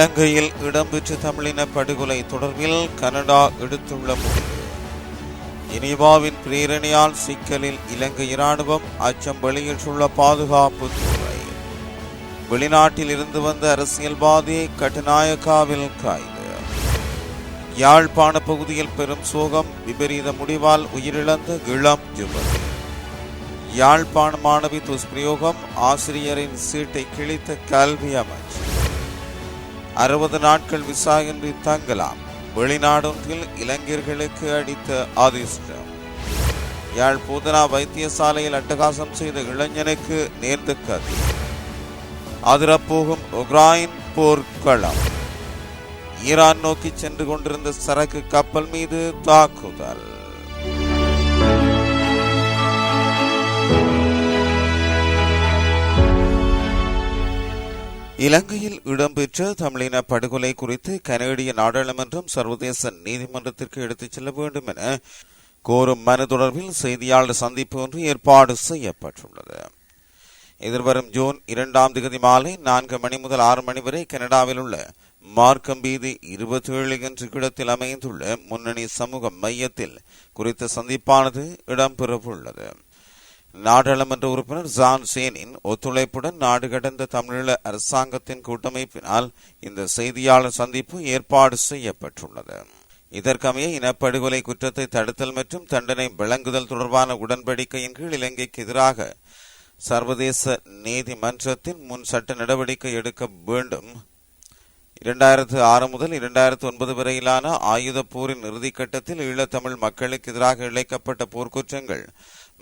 இலங்கையில் இடம்பெற்ற தமிழின படுகொலை தொடர்பில் கனடா எடுத்துள்ள முடிவு. இனிவாவின் பிரேரணையால் சிக்கலில் இலங்கை இராணுவம் அச்சம் வெளியிட்டுள்ள பாதுகாப்பு துறை. வெளிநாட்டில் இருந்து வந்த அரசியல்வாதி கட்டுநாயக்காவில் கைது. யாழ்ப்பாண பகுதியில் பெரும் சோகம் விபரீத முடிவால் உயிரிழந்த இளம் யுவதி. யாழ்ப்பாண மாணவி துஷ்பிரயோகம் ஆசிரியரின் சீட்டை கிழித்த கல்வி அமைச்சர் அறுபது நாட்கள் விசாயின்றி தங்கலாம். வெளிநாடொன்றில் இளைஞர்களுக்கு அடித்த அதிர்ஷ்டம். யாழ் பூதனா வைத்தியசாலையில் அட்டகாசம் செய்த இளைஞனுக்கு நேர்ந்த கதி. அதிரப்போகும் உக்ரைன் போர்க்களம். ஈரான் நோக்கி சென்று கொண்டிருந்த சரக்கு கப்பல் மீது தாக்குதல். இலங்கையில் இடம்பெற்ற தமிழின படுகொலை குறித்து கனேடிய நாடாளுமன்றம் சர்வதேச நீதிமன்றத்திற்கு எடுத்துச் செல்ல வேண்டும் என கோரும் மனு தொடர்பில் செய்தியாளர் சந்திப்பு ஒன்று ஏற்பாடு செய்யப்பட்டுள்ளது. எதிர்வரும் ஜூன் இரண்டாம் திகதி மாலை நான்கு மணி முதல் ஆறு மணி வரை கனடாவில் உள்ள மார்க்கம் வீதி இருபத்தி ஏழு என்ற இடத்தில் அமைந்துள்ள முன்னணி சமூக மையத்தில் குறித்த சந்திப்பானது இடம்பெறவுள்ளது. நாடாளுமன்ற உறுப்பினர் ஜான் சேனின் ஒத்துழைப்புடன் நாடு கடந்த தமிழீழ அரசாங்கத்தின் கூட்டமைப்பினால் இந்த செய்தியாளர் சந்திப்பு ஏற்பாடு செய்யப்பட்டுள்ளது. இதற்கமைய இனப்படுகொலை குற்றத்தை தடுத்தல் மற்றும் தண்டனை விளங்குதல் தொடர்பான உடன்படிக்கையின் கீழ் இலங்கைக்கு எதிராக சர்வதேச நீதிமன்றத்தின் முன் சட்ட நடவடிக்கை எடுக்க வேண்டும். இரண்டாயிரத்து ஆறு முதல் இரண்டாயிரத்து ஒன்பது வரையிலான ஆயுத போரின் இறுதிக்கட்டத்தில் ஈழத்தமிழ் மக்களுக்கு எதிராக இழைக்கப்பட்ட போர்க்குற்றங்கள்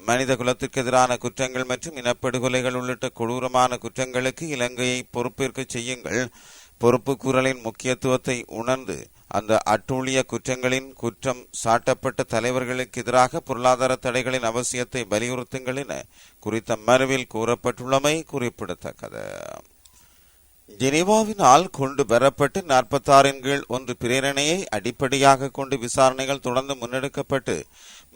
மனித குலத்திற்கு எதிரான குற்றங்கள் மற்றும் இனப்படுகொலைகள் உள்ளிட்ட கொடூரமான குற்றங்களுக்கு இலங்கையை பொறுப்பேற்க செய்யுங்கள். பொறுப்பு கூறலின் முக்கியத்துவத்தை உணர்ந்து அந்த அட்டூழிய குற்றங்களின் குற்றம் சாட்டப்பட்ட தலைவர்களுக்கு எதிராக பொருளாதார தடைகளின் அவசியத்தை வலியுறுத்துங்கள் என குறித்த மனுவில் கூறப்பட்டுள்ளமை குறிப்பிடத்தக்கது. ஜெனீவாவினால் கொண்டு வரப்பட்டு நாற்பத்தாறின் கீழ் ஒன்று பிரேரணையை அடிப்படையாக கொண்டு விசாரணைகள் தொடர்ந்து முன்னெடுக்கப்பட்டு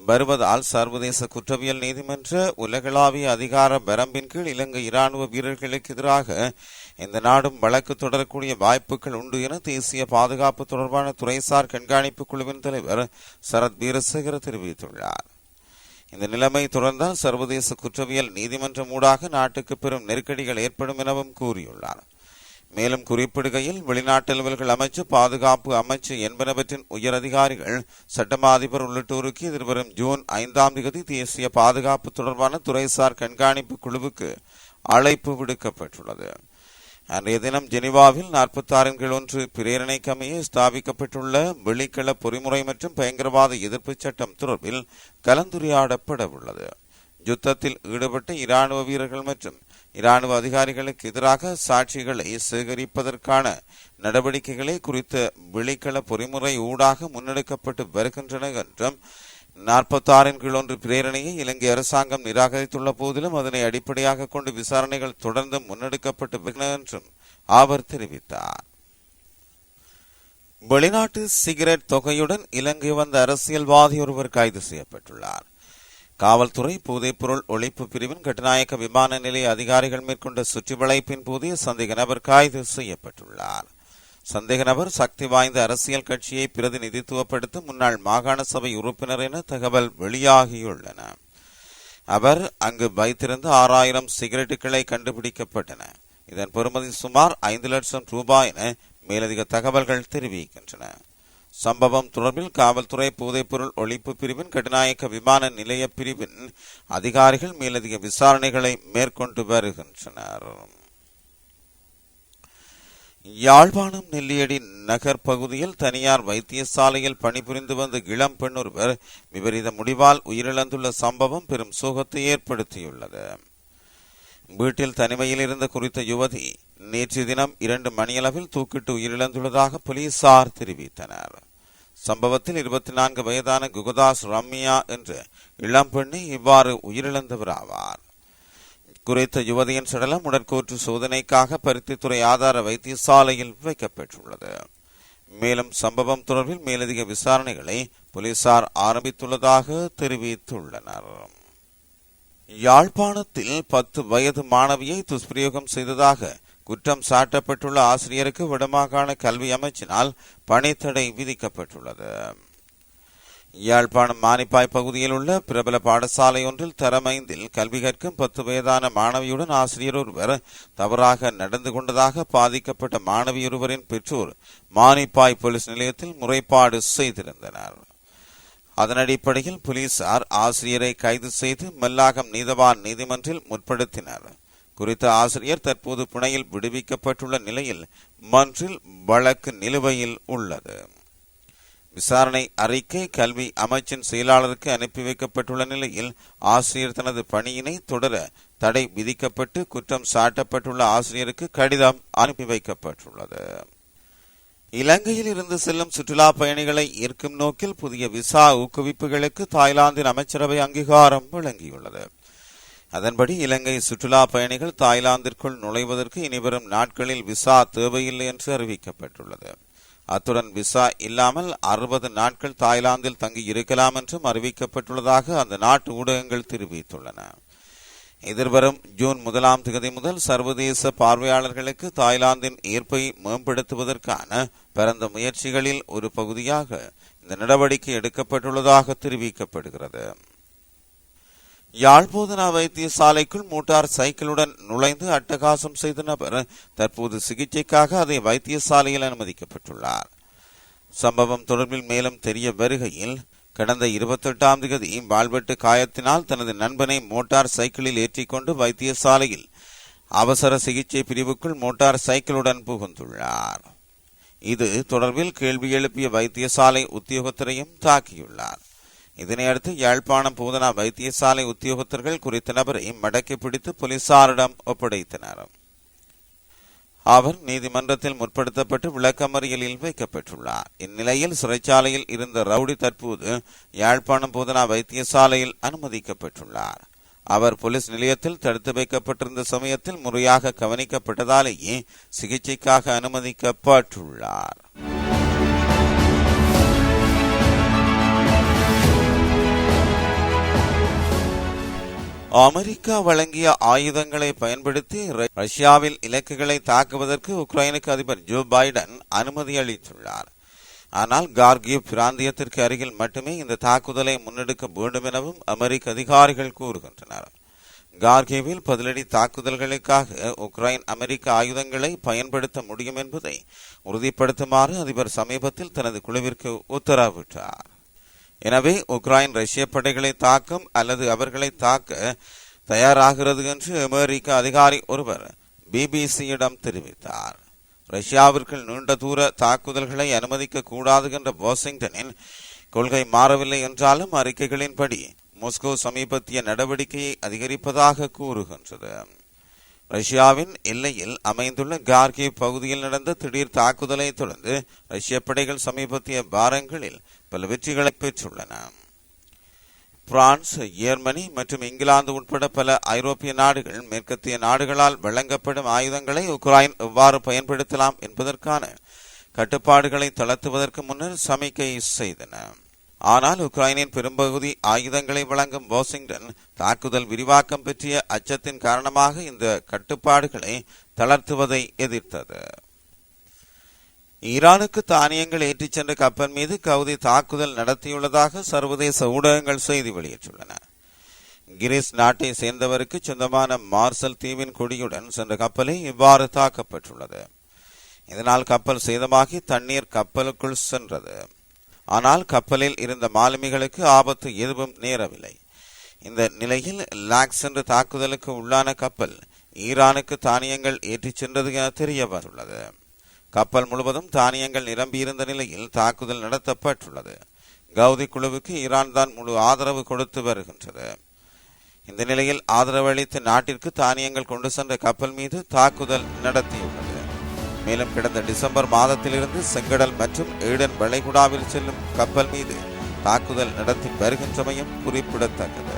வருவதால் சர்வதேச குற்றவியல் நீதிமன்ற உலகளாவிய அதிகார வரம்பின் கீழ் இலங்கை இராணுவ வீரர்களுக்கு எதிராக இந்த நாடும் வழக்கு தொடரக்கூடிய வாய்ப்புகள் உண்டு என தேசிய பாதுகாப்பு தொடர்பான துறைசார் கண்காணிப்பு குழுவின் தலைவர் சரத் வீரசேகர தெரிவித்துள்ளார். இந்த நிலைமை தொடர்ந்தால் சர்வதேச குற்றவியல் நீதிமன்றம் ஊடாக நாட்டுக்கு பெரும் நெருக்கடிகள் ஏற்படும் எனவும் கூறியுள்ளார். மேலும் குறிப்பிடுகையில் வெளிநாட்டு அலுவல்கள் அமைச்சு பாதுகாப்பு அமைச்சு என்பனவற்றின் உயர் அதிகாரிகள் சட்டமா அதிபர் உள்ளிட்டோருக்கு எதிர்வரும் ஜூன் ஐந்தாம் தேதி தேசிய பாதுகாப்பு தொடர்பான துறைசார் கண்காணிப்பு குழுவுக்கு அழைப்பு விடுக்கப்பட்டுள்ளது. அன்றைய தினம் ஜெனிவாவில் நாற்பத்தாறின் கீழ் ஒன்று பிரேரணைக்கமையே ஸ்தாபிக்கப்பட்டுள்ள வெளிக்கள பொறிமுறை மற்றும் பயங்கரவாத எதிர்ப்பு சட்டம் தொடர்பில் கலந்துரையாடப்பட உள்ளது யுத்தத்தில் ஈடுபட்ட இராணுவ வீரர்கள் மற்றும் இராணுவ அதிகாரிகளுக்கு எதிராக சாட்சிகளை சேகரிப்பதற்கான நடவடிக்கைகளை குறித்த வெளிக்கள பொறிமுறை ஊடாக முன்னெடுக்கப்பட்டு வருகின்றன என்றும் நாற்பத்தாறின் கீழ் ஒன்று பிரேரணையை இலங்கை அரசாங்கம் நிராகரித்துள்ள போதிலும் அதனை அடிப்படையாக கொண்டு விசாரணைகள் தொடர்ந்து முன்னெடுக்கப்பட்டு வருகின்றன என்றும் அவர் தெரிவித்தார். வெளிநாட்டு சிகரெட் தொகையுடன் இலங்கை வந்த அரசியல்வாதி ஒருவர் கைது செய்யப்பட்டுள்ளார். காவல்துறை போதைப்பொருள் ஒழிப்பு பிரிவின் கட்டுநாயக்க விமான நிலைய அதிகாரிகள் மேற்கொண்ட சுற்றிவளைப்பின் போது சந்தேக நபர் கைது செய்யப்பட்டுள்ளார். சந்தேக நபர் சக்தி வாய்ந்த அரசியல் கட்சியை பிரதிநிதித்துவப்படுத்தும் முன்னாள் மாகாண சபை உறுப்பினர் என தகவல் வெளியாகியுள்ளன. அவர் அங்கு வைத்திருந்த ஆறாயிரம் சிகரெட்டுகளை கண்டுபிடிக்கப்பட்டன. இதன் பெறுமதி சுமார் ஐந்து லட்சம் ரூபாய் என மேலதிக தகவல்கள் தெரிவிக்கின்றன. சம்பவம் தொடர்பில் காவல்துறை போதைப்பொருள் ஒழிப்பு பிரிவின் கட்டுநாயக்க விமான நிலைய பிரிவின் அதிகாரிகள் மேலதிக விசாரணைகளை மேற்கொண்டு வருகின்றனர். யாழ்ப்பாணம் நெல்லியடி நகர் பகுதியில் தனியார் வைத்தியசாலையில் பணிபுரிந்து வந்த இளம் பெண் ஒருவர் விபரீத முடிவால் உயிரிழந்துள்ள சம்பவம் பெரும் சோகத்தை ஏற்படுத்தியுள்ளது. வீட்டில் தனிமையில் இருந்த குறித்த யுவதி நேற்று தினம் இரண்டு மணியளவில் தூக்கிட்டு உயிரிழந்துள்ளதாக போலீசார் தெரிவித்தனர். சம்பவத்தில் இருபத்தி நான்கு வயதான குகதாஸ் ரம்யா என்ற இளம்பெண்ணி இவ்வாறு உயிரிழந்தவர் ஆவார் குறித்த யுவதியின் சடலம் உடற்கூற்று சோதனைக்காக பருத்தித்துறை ஆதார வைத்தியசாலையில் வைக்கப்பட்டுள்ளது மேலும் சம்பவம் தொடர்பில் மேலதிக விசாரணைகளை போலீசார் ஆரம்பித்துள்ளதாக தெரிவித்துள்ளனர். யாழ்ப்பாணத்தில் பத்து வயது மாணவியை துஷ்பிரயோகம் செய்ததாக குற்றம் சாட்டப்பட்டுள்ள ஆசிரியருக்கு வடமாகாண கல்வி அமைச்சினால் பணித்தடை விதிக்கப்பட்டுள்ளது. யாழ்ப்பாணம் மானிப்பாய் பகுதியில் உள்ள பிரபல பாடசாலை ஒன்றில் தரமைந்தில் கல்வி கற்கும் பத்து வயதான மாணவியுடன் ஆசிரியர் ஒருவர் தவறாக நடந்து கொண்டதாக பாதிக்கப்பட்ட மாணவியொருவரின் பெற்றோர் மானிப்பாய் போலீஸ் நிலையத்தில் முறைப்பாடு செய்திருந்தனர். அதன் அடிப்படையில் போலீசார் ஆசிரியரை கைது செய்து மல்லாகம் நீதவான் நீதிமன்றில் முற்படுத்தினர். குறித்த ஆசிரியர் தற்போது புனையில் விடுவிக்கப்பட்டுள்ள நிலையில் மன்றில் வழக்கு நிலுவையில் உள்ளது. விசாரணை அறிக்கை கல்வி அமைச்சின் செயலாளருக்கு அனுப்பி வைக்கப்பட்டுள்ள நிலையில் ஆசிரியர் தனது பணியினை தொடர தடை விதிக்கப்பட்டு குற்றம் சாட்டப்பட்டுள்ள ஆசிரியருக்கு கடிதம் அனுப்பி வைக்கப்பட்டுள்ளது. இலங்கையில் இருந்து செல்லும் சுற்றுலா பயணிகளை ஈர்க்கும் நோக்கில் புதிய விசா ஊக்குவிப்புகளுக்கு தாய்லாந்தின் அமைச்சரவை அங்கீகாரம் வழங்கியுள்ளது. அதன்படி இலங்கை சுற்றுலா பயணிகள் தாய்லாந்திற்குள் நுழைவதற்கு இனிவரும் நாட்களில் விசா தேவையில்லை என்று அறிவிக்கப்பட்டுள்ளது. அத்துடன் விசா இல்லாமல் அறுபது நாட்கள் தாய்லாந்தில் தங்கி இருக்கலாம் என்றும் அறிவிக்கப்பட்டுள்ளதாக அந்த நாட்டு ஊடகங்கள் தெரிவித்துள்ளன. எதிர்வரும் ஜூன் முதலாம் தேதி முதல் சர்வதேச பார்வையாளர்களுக்கு தாய்லாந்தின் ஈர்ப்பை மேம்படுத்துவதற்கான பரந்த முயற்சிகளில் ஒரு பகுதியாக இந்த நடவடிக்கை எடுக்கப்பட்டுள்ளதாக தெரிவிக்கப்படுகிறது. யாழ்போதனா வைத்தியசாலைக்குள் மோட்டார் சைக்கிளுடன் நுழைந்து அட்டகாசம் செய்த நபர் தற்போது சிகிச்சைக்காக அதை வைத்தியசாலையில் அனுமதிக்கப்பட்டுள்ளார். சம்பவம் தொடர்பில் மேலும் தெரிய வருகையில் கடந்த இருபத்தெட்டாம் தேதி வாழ்வெட்டு காயத்தினால் தனது நண்பனை மோட்டார் சைக்கிளில் ஏற்றிக்கொண்டு வைத்தியசாலையில் அவசர சிகிச்சை பிரிவுக்குள் மோட்டார் சைக்கிளுடன் புகுந்துள்ளார். இது தொடர்பில் கேள்வி எழுப்பிய வைத்தியசாலை உத்தியோகத்தரையும் தாக்கியுள்ளார். இதனையடுத்து யாழ்ப்பாணம் பூதனா வைத்தியசாலை உத்தியோகத்தர்கள் குறித்த நபரை மடக்கி பிடித்து போலீசாரிடம் ஒப்படைத்தனர். அவர் நீதிமன்றத்தில் முற்படுத்தப்பட்டு விளக்கமறியலில் வைக்கப்பட்டுள்ளார். இந்நிலையில் சிறைச்சாலையில் இருந்த ரவுடி தற்போது யாழ்ப்பாணம் போதனா வைத்தியசாலையில் அனுமதிக்கப்பட்டுள்ளார். அவர் போலீஸ் நிலையத்தில் தடுத்து வைக்கப்பட்டிருந்த சமயத்தில் முறையாக கவனிக்கப்பட்டதாலேயே சிகிச்சைக்காக அனுமதிக்கப்பட்டுள்ளார். அமெரிக்கா வழங்கிய ஆயுதங்களை பயன்படுத்தி ரஷ்யாவில் இலக்குகளை தாக்குவதற்கு உக்ரைனுக்கு அதிபர் ஜோ பைடன் அனுமதி அளித்துள்ளார். ஆனால் கார்கிவ் பிராந்தியத்திற்கு அருகில் மட்டுமே இந்த தாக்குதலை முன்னெடுக்க வேண்டும் எனவும் அமெரிக்க அதிகாரிகள் கூறுகின்றனர். கார்கிவில் பதிலடி தாக்குதல்களுக்காக உக்ரைன் அமெரிக்க ஆயுதங்களை பயன்படுத்த முடியும் என்பதை உறுதிப்படுத்துமாறு அதிபர் சமீபத்தில் தனது குழுவிற்கு உத்தரவிட்டார். எனவே உக்ரைன் ரஷ்ய படைகளை தாக்கும் அல்லது அவர்களை தாக்க தயாராகிறது என்று அமெரிக்க அதிகாரி ஒருவர் பிபிசியிடம் தெரிவித்தார். ரஷ்யாவிற்கு நீண்ட தூர தாக்குதல்களை அனுமதிக்க கூடாது என்ற வாஷிங்டனின் கொள்கை மாறவில்லை என்றாலும் அறிக்கைகளின்படி மொஸ்கோ சமீபத்திய நடவடிக்கையை அதிகரிப்பதாக கூறுகின்றது. ரஷ்யாவின் எல்லையில் அமைந்துள்ள கார்கி பகுதியில் நடந்த திடீர் தாக்குதலை தொடர்ந்து ரஷ்ய படைகள் சமீபத்திய வாரங்களில் பல வெற்றிகளை பெற்றுள்ளன. பிரான்ஸ் ஜெர்மனி மற்றும் இங்கிலாந்து உட்பட பல ஐரோப்பிய நாடுகள் மேற்கத்திய நாடுகளால் வழங்கப்படும் ஆயுதங்களை உக்ரைன் எவ்வாறு பயன்படுத்தலாம் என்பதற்கான கட்டுப்பாடுகளை தளர்த்துவதற்கு முன்னர் சமிக்கை செய்தன. ஆனால் உக்ரைனின் பெரும்பகுதி ஆயுதங்களை வழங்கும் வாஷிங்டன் தாக்குதல் விரிவாக்கம் பற்றிய அச்சத்தின் காரணமாக இந்த கட்டுப்பாடுகளை தளர்த்துவதை எதிர்த்தது. ஈரானுக்கு தானியங்கள் ஏற்றிச் சென்ற கப்பல் மீது கவுதி தாக்குதல் நடத்தியுள்ளதாக சர்வதேச ஊடகங்கள் செய்தி வெளியிட்டுள்ளன. கிரீஸ் நாட்டை சேர்ந்தவருக்கு சொந்தமான மார்சல் தீவின் கொடியுடன் சென்ற கப்பலை இவ்வாறு தாக்கப்பட்டுள்ளது. இதனால் கப்பல் சேதமாகி தண்ணீர் கப்பலுக்குள் சென்றது. ஆனால் கப்பலில் இருந்த மாலுமிகளுக்கு ஆபத்து எதுவும் நேரவில்லை. இந்த நிலையில் லாக்ஸ் என்ற தாக்குதலுக்கு உள்ளான கப்பல் ஈரானுக்கு தானியங்கள் ஏற்றிச் சென்றது என தெரிய வந்துள்ளது கப்பல் முழுவதும் தானியங்கள் நிரம்பியிருந்த நிலையில் தாக்குதல் நடத்தப்பட்டுள்ளது. கவுதி குழுவுக்கு ஈரான் தான் முழு ஆதரவு கொடுத்து வருகின்றது. இந்த நிலையில் ஆதரவு அளித்த நாட்டிற்கு தானியங்கள் கொண்டு சென்ற கப்பல் மீது தாக்குதல் நடத்தியுள்ளது. மேலும் கடந்த டிசம்பர் மாதத்திலிருந்து செங்கடல் மற்றும் ஏடன் வளைகுடாவில் செல்லும் கப்பல் மீது தாக்குதல் நடத்தி வருகின்றமையும் குறிப்பிடத்தக்கது.